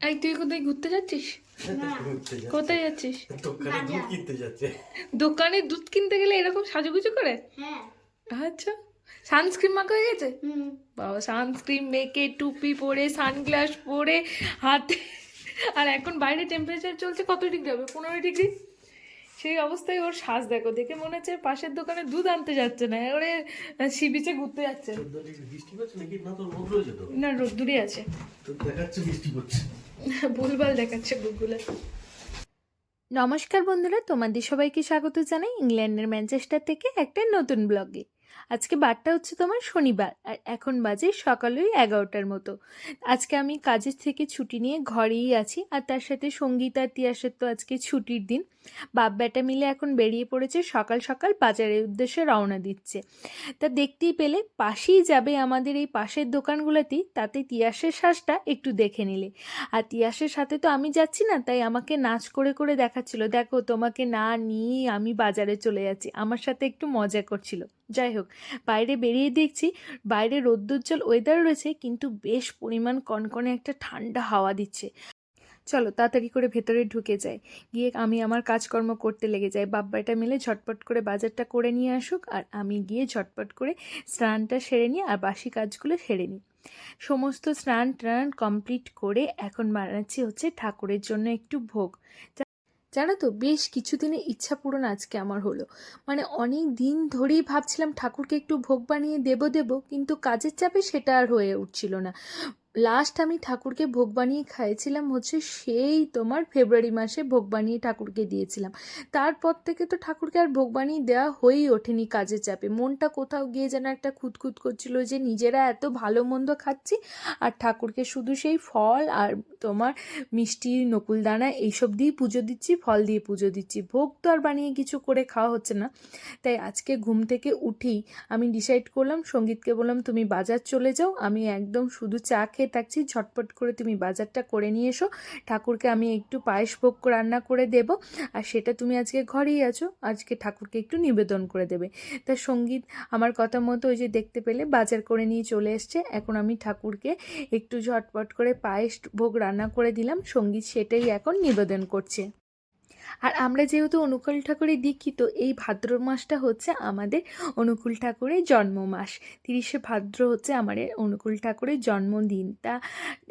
এই তুই কোথায় ঘুরতে যাচ্ছিস? কোথায় যাচ্ছিস? দোকানে দুধ কিনতে যাচ্ছে। দোকানে দুধ কিনতে গেলে এরকম সাজুগুজু করে? হ্যাঁ। আচ্ছা। সানস্ক্রিন মাখা হয়ে গেছে? হুম। বাবা সানস্ক্রিন মেখে টুপি পরে সানগ্লাস পরে হাতে আর এখন বাইরে টেম্পারেচার চলছে কত ডিগ্রি হবে? পনেরো ডিগ্রি সেই অবস্থায় ওর শ্বাস দেখো দেখে মনে হচ্ছে পাশের দোকানে দুধ আনতে যাচ্ছে না ওরে সি বিচে ঘুরতে যাচ্ছে। না রোদ্দুরই আছে। ভুলভাল দেখাচ্ছে বুকগুলো। নমস্কার বন্ধুরা তোমাদের সবাইকে স্বাগত জানাই ইংল্যান্ডের ম্যানচেস্টার থেকে একটা নতুন ব্লগে। আজকে বারটা হচ্ছে তোমার শনিবার, আর এখন বাজে সকাল ওই এগারোটার মতো। আজকে আমি কাজের থেকে ছুটি নিয়ে ঘরেই আছি, আর তার সাথে সংগীত আর তিয়াসের তো আজকে ছুটির দিন। বাপ বেটা মিলে এখন বেরিয়ে পড়েছে সকাল সকাল বাজারের উদ্দেশ্যে রওনা দিচ্ছে। তা দেখতেই পেলে পাশেই যাবে আমাদের এই পাশের দোকানগুলোতেই তাতে তিয়াসের শ্বাসটা একটু দেখে নিলে। আর তিয়াসের সাথে তো আমি যাচ্ছি না, তাই আমাকে নাচ করে করে দেখাচ্ছিল, দেখো তোমাকে না নিয়ে আমি বাজারে চলে যাচ্ছি, আমার সাথে একটু মজা করছিল। যাই হোক, বাইরে বেরিয়ে দেখছি বাইরে রোদ্দুজ্জ্বল ওয়েদার রয়েছে, কিন্তু বেশ পরিমাণ কনকনে একটা ঠান্ডা হাওয়া দিচ্ছে। চলো তাড়াতাড়ি করে ভেতরে ঢুকে যাই। গিয়ে আমি আমার কাজকর্ম করতে লেগে যাই। বাব্বাটা মিলে ঝটপট করে বাজারটা করে নিয়ে আসুক আর আমি গিয়ে ঝটপট করে স্নানটা সেরে নিই আর বাসি কাজগুলো সেরে নিই। সমস্ত স্নান টান কমপ্লিট করে এখন বানাচ্ছি হচ্ছে ঠাকুরের জন্য একটু ভোগ। জানো তো, বেশ কিছুদিনের ইচ্ছা পূরণ আজকে আমার হলো। মানে অনেক দিন ধরেই ভাবছিলাম ঠাকুরকে একটু ভোগ বানিয়ে দেব দেব, কিন্তু কাজের চাপে সেটা আর হয়ে উঠছিল না। লাস্ট আমি ঠাকুরকে ভোগ বানিয়ে খাইয়েছিলাম হচ্ছে সেই তোমার ফেব্রুয়ারি মাসে ভোগ বানিয়ে ঠাকুরকে দিয়েছিলাম। তারপর থেকে তো ঠাকুরকে আর ভোগ বানিয়ে দেওয়া হয়েই ওঠেনি কাজের চাপে। মনটা কোথাও গিয়ে যেন একটা খুঁতখুত করছিল যে নিজেরা এত ভালো মন্দ খাচ্ছি আর ঠাকুরকে শুধু সেই ফল আর তোমার মিষ্টি, নকুলদানা এইসব দিয়েই পুজো দিচ্ছি, ফল দিয়ে পুজো দিচ্ছি। ভোগ তো আর বানিয়ে কিছু করে খাওয়া হচ্ছে না। তাই আজকে ঘুম থেকে উঠেই আমি ডিসাইড করলাম, সঙ্গীতকে বললাম, তুমি বাজার চলে যাও, আমি একদম শুধু চা খেয়ে থাকছি, ঝটপট করে তুমি বাজারটা করে নিয়ে এসো। ঠাকুরকে আমি একটু পায়েস ভোগ রান্না করে দেব। আর সেটা তুমি আজকে ঘরেই আছো, আজকে ঠাকুরকে একটু নিবেদন করে দেবে। তা সংগীত আমার কথা মতো ওই যে দেখতে পেলে বাজার করে নিয়ে চলে এসছে। এখন আমি ঠাকুরকে একটু ঝটপট করে পায়েস ভোগ রান্না করে দিলাম। সংগীত সেটাই এখন নিবেদন করছে। আর আমরা যেহেতু অনুকূল ঠাকুরের দীক্ষিত, এই ভাদ্র মাসটা হচ্ছে আমাদের অনুকূল ঠাকুরের জন্ম মাস তিরিশে ভাদ্র হচ্ছে আমাদের অনুকূল ঠাকুরের জন্মদিন। তা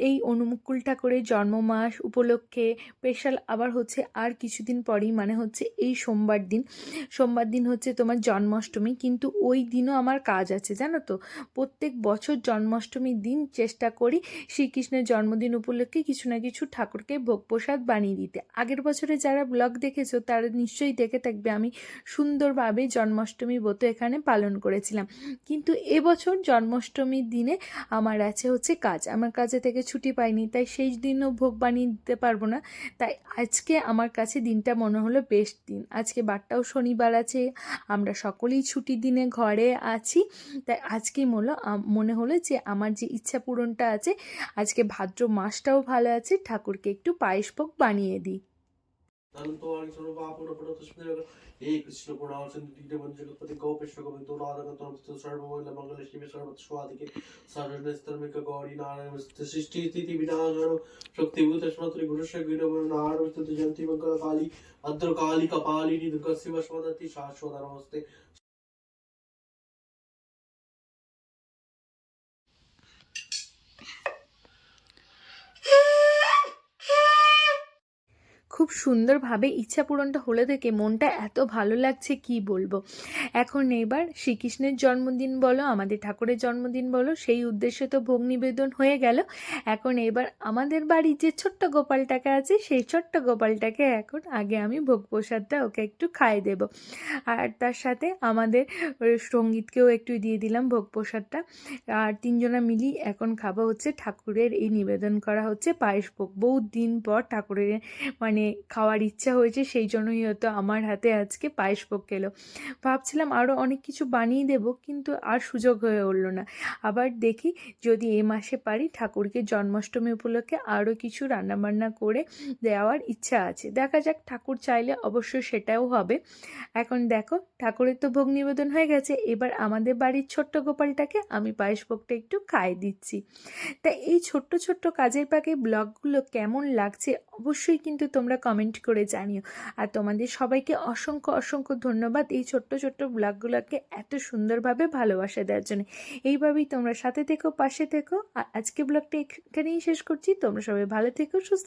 এই অনুকূল ঠাকুরের জন্ম মাস উপলক্ষে স্পেশাল আবার হচ্ছে আর কিছুদিন পরেই মানে হচ্ছে এই সোমবার দিন। সোমবার দিন হচ্ছে তোমার জন্মাষ্টমী, কিন্তু ওই দিনও আমার কাজ আছে, জানো তো? প্রত্যেক বছর জন্মাষ্টমীর দিন চেষ্টা করি শ্রীকৃষ্ণের জন্মদিন উপলক্ষে কিছু না কিছু ঠাকুরকে ভোগ প্রসাদ বানিয়ে দিতে। আগের বছরে যারা ব্লগ দেখেছ, তারা নিশ্চয়ই দেখে থাকবে। আমি সুন্দরভাবে জন্মাষ্টমী ব্রত এখানে পালন করেছিলাম। কিন্তু এবছর জন্মাষ্টমীর দিনে আমার আছে হচ্ছে কাজ। আমার কাজে থেকে ছুটি পাইনি, তাই সেই দিনও ভোগ বানিয়ে দিতে পারব না। তাই আজকে আমার কাছে দিনটা মনে হলো বেস্ট দিন। আজকে বারটাও শনিবার আছে, আমরা সকলেই ছুটির দিনে ঘরে আছি। তাই আজকে মনে মনে হলো যে আমার যে ইচ্ছা পূরণটা আছে, আজকে ভাদ্র মাসটাও ভালো আছে, ঠাকুরকে একটু পায়েস ভোগ বানিয়ে দিই। అనంతవారికి సర్వపాపమున పునః ఏ కృష్ణ గుణార్చన దిగ్ధమంది జగత్పతి గోపేష్ గోవిందో రాధగంతో సర్వోల మంగళ శివ సర్వత్స్వాదికి సర్వనస్తర్మిక గౌరీ నారాయణ సృష్టి స్థితి వినాశనం శక్తిభూత శ్రోత్రి గురుష గిరవ నారాయణ జయంతి మంగళ కాళి అద్రకాళి కపాలిని దుర్గశివ శ్వదతి శాశ్వత నమస్తే খুব সুন্দরভাবে ইচ্ছা পূরণটা হলে দেখে মনটা এত ভালো লাগছে, কি বলব? এখন এবার শ্রীকৃষ্ণের জন্মদিন বলো, আমাদের ঠাকুরের জন্মদিন বলো, সেই উদ্দেশ্যে তো ভোগ নিবেদন হয়ে গেল। এখন এবার আমাদের বাড়ির যে ছোট্ট গোপালটাকে আছে, সেই ছোট্ট গোপালটাকে এখন আগে আমি ভোগ প্রসাদটা ওকে একটু খাইয়ে দেব। আর তার সাথে আমাদের সঙ্গীতকেও একটু দিয়ে দিলাম ভোগ প্রসাদটা। আর তিনজনা মিলি এখন খাব হচ্ছে ঠাকুরের এই নিবেদন করা হচ্ছে পায়েস ভোগ। বহু দিন পর ঠাকুরের মানে খাওয়ার ইচ্ছা হয়েছে, সেই জন্যই হয়তো আমার হাতে আজকে পায়েস ভোগ এলো। ভাবছিলাম আরও অনেক কিছু বানিয়ে দেব, কিন্তু আর সুযোগ হয়ে উঠল না। আবার দেখি যদি এ মাসে পারি, ঠাকুরকে জন্মাষ্টমী উপলক্ষে আরও কিছু রান্নাবান্না করে দেওয়ার ইচ্ছা আছে। দেখা যাক, ঠাকুর চাইলে অবশ্যই সেটাও হবে। এখন দেখো, ঠাকুরের তো ভোগ নিবেদন হয়ে গেছে, এবার আমাদের বাড়ির ছোট্ট গোপালটাকে আমি পায়েস ভোগটা একটু খাইয়ে দিচ্ছি। তা এই ছোট্ট ছোট্ট কাজের পাকে ব্লগগুলো কেমন লাগছে, অবশ্যই কিন্তু তোমরা কমেন্ট করে জানিও। আর তোমাদের সবাইকে অসংখ্য অসংখ্য ধন্যবাদ এই ছোট্ট ছোট্ট ব্লগগুলোকে এত সুন্দরভাবে ভালোবাসা দেওয়ার জন্য। এইভাবেই তোমরা সাথে থেকো, পাশে থেকো। আর আজকে ব্লগটা এখানেই শেষ করছি। তোমরা সবাই ভালো থেকো, সুস্থ